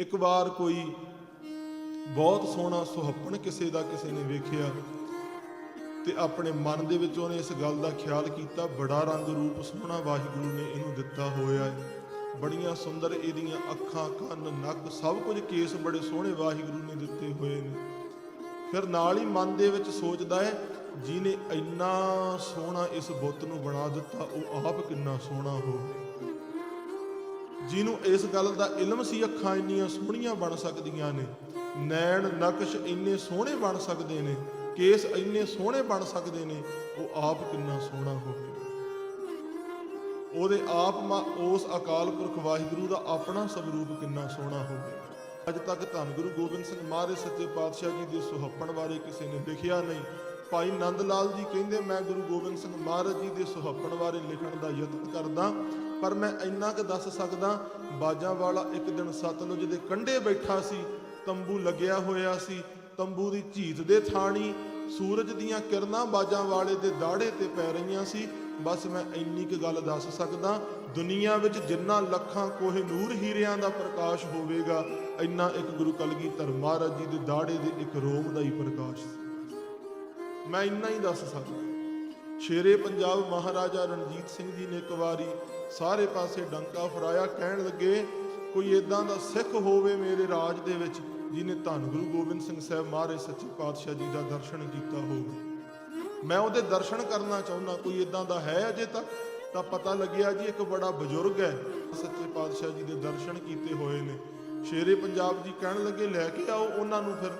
ਇੱਕ ਵਾਰ ਕੋਈ ਬਹੁਤ ਸੋਹਣਾ ਸੁਹੱਪਣ ਕਿਸੇ ਦਾ ਕਿਸੇ ਨੇ ਵੇਖਿਆ ਤੇ ਆਪਣੇ ਮਨ ਦੇ ਵਿੱਚ ਉਹਨੇ ਇਸ ਗੱਲ ਦਾ ਖਿਆਲ ਕੀਤਾ, ਬੜਾ ਰੰਗ ਰੂਪ ਸੋਹਣਾ ਵਾਹਿਗੁਰੂ ਨੇ ਇਹਨੂੰ ਦਿੱਤਾ ਹੋਇਆ ਹੈ। ਬੜੀਆਂ ਸੁੰਦਰ ਇਹਦੀਆਂ ਅੱਖਾਂ, ਕੰਨ, ਨੱਕ, ਸਭ ਕੁਝ ਕੇਸ ਬੜੇ ਸੋਹਣੇ ਵਾਹਿਗੁਰੂ ਨੇ ਦਿੱਤੇ ਹੋਏ ਨੇ। ਫਿਰ ਨਾਲ ਹੀ ਮਨ ਦੇ ਵਿੱਚ ਸੋਚਦਾ ਹੈ, ਜਿਹਨੇ ਇੰਨਾ ਸੋਹਣਾ ਇਸ ਬੁੱਤ ਨੂੰ ਬਣਾ ਦਿੱਤਾ, ਉਹ ਆਪ ਕਿੰਨਾ ਸੋਹਣਾ ਹੋ ਜਿਹਨੂੰ ਇਸ ਗੱਲ ਦਾ ਇਲਮ ਸੀ, ਅੱਖਾਂ ਇੰਨੀਆਂ ਸੋਹਣੀਆਂ ਬਣ ਸਕਦੀਆਂ ਨੇ, ਨੈਣ ਨਕਸ਼ ਇੰਨੇ ਸੋਹਣੇ ਬਣ ਸਕਦੇ ਨੇ, ਕੇਸ ਇੰਨੇ ਸੋਹਣੇ ਬਣ ਸਕਦੇ ਨੇ, ਉਹ ਆਪ ਕਿੰਨਾ ਸੋਹਣਾ ਹੋਵੇ। ਉਹਦੇ ਆਪ ਉਸ ਅਕਾਲ ਪੁਰਖ ਵਾਹਿਗੁਰੂ ਦਾ ਆਪਣਾ ਸਵਰੂਪ ਕਿੰਨਾ ਸੋਹਣਾ ਹੋਵੇ। ਅੱਜ ਤੱਕ ਧੰਨ ਗੁਰੂ ਗੋਬਿੰਦ ਸਿੰਘ ਮਹਾਰਾਜ ਸੱਚੇ ਪਾਤਸ਼ਾਹ ਜੀ ਦੇ ਸੁਹੱਪਣ ਬਾਰੇ ਕਿਸੇ ਨੇ ਲਿਖਿਆ ਨਹੀਂ। ਭਾਈ ਨੰਦ ਲਾਲ ਜੀ ਕਹਿੰਦੇ, ਮੈਂ ਗੁਰੂ ਗੋਬਿੰਦ ਸਿੰਘ ਮਹਾਰਾਜ ਜੀ ਦੇ ਸੁਹੱਪਣ ਬਾਰੇ ਲਿਖਣ ਦਾ ਯਤਨ ਕਰਦਾ ਪਰ ਮੈਂ ਇੰਨਾ ਕੁ ਦੱਸ ਸਕਦਾ, ਬਾਜਾਂ ਵਾਲਾ ਇੱਕ ਦਿਨ ਸਤਲੁਜ ਦੇ ਕੰਢੇ ਬੈਠਾ ਸੀ, ਤੰਬੂ ਲੱਗਿਆ ਹੋਇਆ ਸੀ, ਤੰਬੂ ਦੀ ਝੀਤ ਦੇ ਥਾਣੀ, ਸੂਰਜ ਦੀਆਂ ਕਿਰਨਾਂ ਬਾਜਾਂ ਵਾਲੇ ਦੇ ਦਾੜੇ ਤੇ ਪੈ ਰਹੀਆਂ ਸੀ। ਬਸ ਮੈਂ ਇੰਨੀ ਕੁ ਗੱਲ ਦੱਸ ਸਕਦਾ, ਦੁਨੀਆ ਵਿੱਚ ਜਿੰਨਾ ਲੱਖਾਂ ਕੋਹੇ ਨੂਰ ਹੀਰਿਆਂ ਦਾ ਪ੍ਰਕਾਸ਼ ਹੋਵੇਗਾ, ਇੰਨਾ ਇੱਕ ਗੁਰੂ ਕਲਗੀਧਰ ਮਹਾਰਾਜ ਜੀ ਦੇ ਦਾੜੇ ਦੇ ਇੱਕ ਰੋਮ ਦਾ ਹੀ ਪ੍ਰਕਾਸ਼ ਸੀ। ਮੈਂ ਇੰਨਾ ਹੀ ਦੱਸ ਸਕਦਾ। ਸ਼ੇਰੇ ਪੰਜਾਬ ਮਹਾਰਾਜਾ ਰਣਜੀਤ ਸਿੰਘ ਜੀ ਨੇ ਇੱਕ ਵਾਰੀ ਸਾਰੇ ਪਾਸੇ ਡੰਕਾ ਫਰਾਇਆ, ਕਹਿਣ ਲੱਗੇ, ਕੋਈ ਇਦਾਂ ਦਾ ਸਿੱਖ ਹੋਵੇ ਮੇਰੇ ਰਾਜ ਦੇ ਵਿੱਚ ਜਿਨੇ ਧੰਨ ਗੁਰੂ ਗੋਬਿੰਦ ਸਿੰਘ ਸਾਹਿਬ ਮਹਾਰਾਜ ਸੱਚੇ ਪਾਤਸ਼ਾਹ ਜੀ ਦਾ ਦਰਸ਼ਨ ਕੀਤਾ ਹੋਵੇ। ਮੈਂ ਉਹਦੇ ਦਰਸ਼ਨ ਕਰਨਾ ਚਾਹੁੰਦਾ, ਕੋਈ ਇਦਾਂ ਦਾ ਹੈ ਅਜੇ ਤੱਕ? ਤਾਂ ਪਤਾ ਲੱਗਿਆ ਜੀ, ਇੱਕ ਬੜਾ ਬਜ਼ੁਰਗ ਹੈ, ਸੱਚੇ ਪਾਤਸ਼ਾਹ ਜੀ ਦੇ ਦਰਸ਼ਨ ਕੀਤੇ ਹੋਏ ਨੇ। ਸ਼ੇਰੇ ਪੰਜਾਬ ਜੀ ਕਹਿਣ ਲੱਗੇ, ਲੈ ਕੇ ਆਓ ਉਹਨਾਂ ਨੂੰ ਫਿਰ।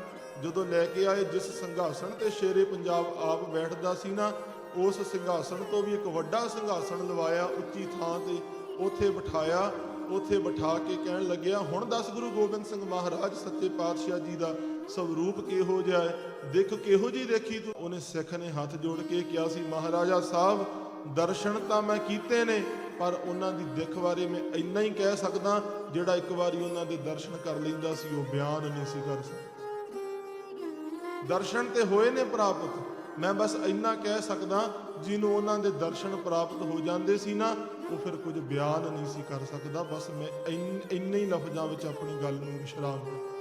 ਜਦੋਂ ਲੈ ਕੇ ਆਏ, ਜਿਸ ਸਿੰਘਾਸਣ ਤੇ ਸ਼ੇਰੇ ਪੰਜਾਬ ਆਪ ਬੈਠਦਾ ਸੀ ਨਾ ਉਸ ਸਿੰਘਾਸਣ ਤੋਂ ਵੀ ਇੱਕ ਵੱਡਾ ਸਿੰਘਾਸਣ ਲਵਾਇਆ, ਉੱਚੀ ਥਾਂ ਤੇ ਉੱਥੇ ਬਿਠਾਇਆ, ਉੱਥੇ ਬਿਠਾ ਕੇ ਕਹਿਣ ਲੱਗਿਆ, ਹੁਣ ਦੱਸ ਗੁਰੂ ਗੋਬਿੰਦ ਸਿੰਘ ਮਹਾਰਾਜ, ਸੱਚੇ ਪਾਤਸ਼ਾਹ ਜੀ ਦਾ ਸਵਰੂਪ ਕਿਹੋ ਜਿਹਾ ਹੈ? ਦੇਖ, ਕਿਹੋ ਜੀ ਦੇਖੀ ਤੂੰ? ਉਹਨੇ ਸਿੱਖ ਨੇ ਹੱਥ ਜੋੜ ਕੇ ਕਿਹਾ ਸੀ, ਮਹਾਰਾਜਾ ਸਾਹਿਬ, ਦਰਸ਼ਨ ਤਾਂ ਮੈਂ ਕੀਤੇ ਨੇ, ਪਰ ਉਹਨਾਂ ਦੀ ਦਿੱਖ ਬਾਰੇ ਮੈਂ ਇੰਨਾ ਹੀ ਕਹਿ ਸਕਦਾ, ਜਿਹੜਾ ਇੱਕ ਵਾਰੀ ਉਹਨਾਂ ਦੇ ਦਰਸ਼ਨ ਕਰ ਲੈਂਦਾ ਸੀ, ਉਹ ਬਿਆਨ ਨਹੀਂ ਸੀ ਕਰ ਸਕਦਾ। ਦਰਸ਼ਨ ਤੇ ਹੋਏ ਨੇ ਪ੍ਰਾਪਤ। ਮੈਂ ਬਸ ਇੰਨਾ ਕਹਿ ਸਕਦਾ, ਜਿਹਨੂੰ ਉਹਨਾਂ ਦੇ ਦਰਸ਼ਨ ਪ੍ਰਾਪਤ ਹੋ ਜਾਂਦੇ ਸੀ ਨਾ, ਉਹ ਫਿਰ ਕੁਝ ਬਿਆਨ ਨਹੀਂ ਸੀ ਕਰ ਸਕਦਾ। ਬਸ ਮੈਂ ਇੰਨੇ ਹੀ ਲਫ਼ਜ਼ਾਂ ਵਿੱਚ ਆਪਣੀ ਗੱਲ ਨੂੰ ਵਿਸ਼ਰਾਮ ਦਿੱਤਾ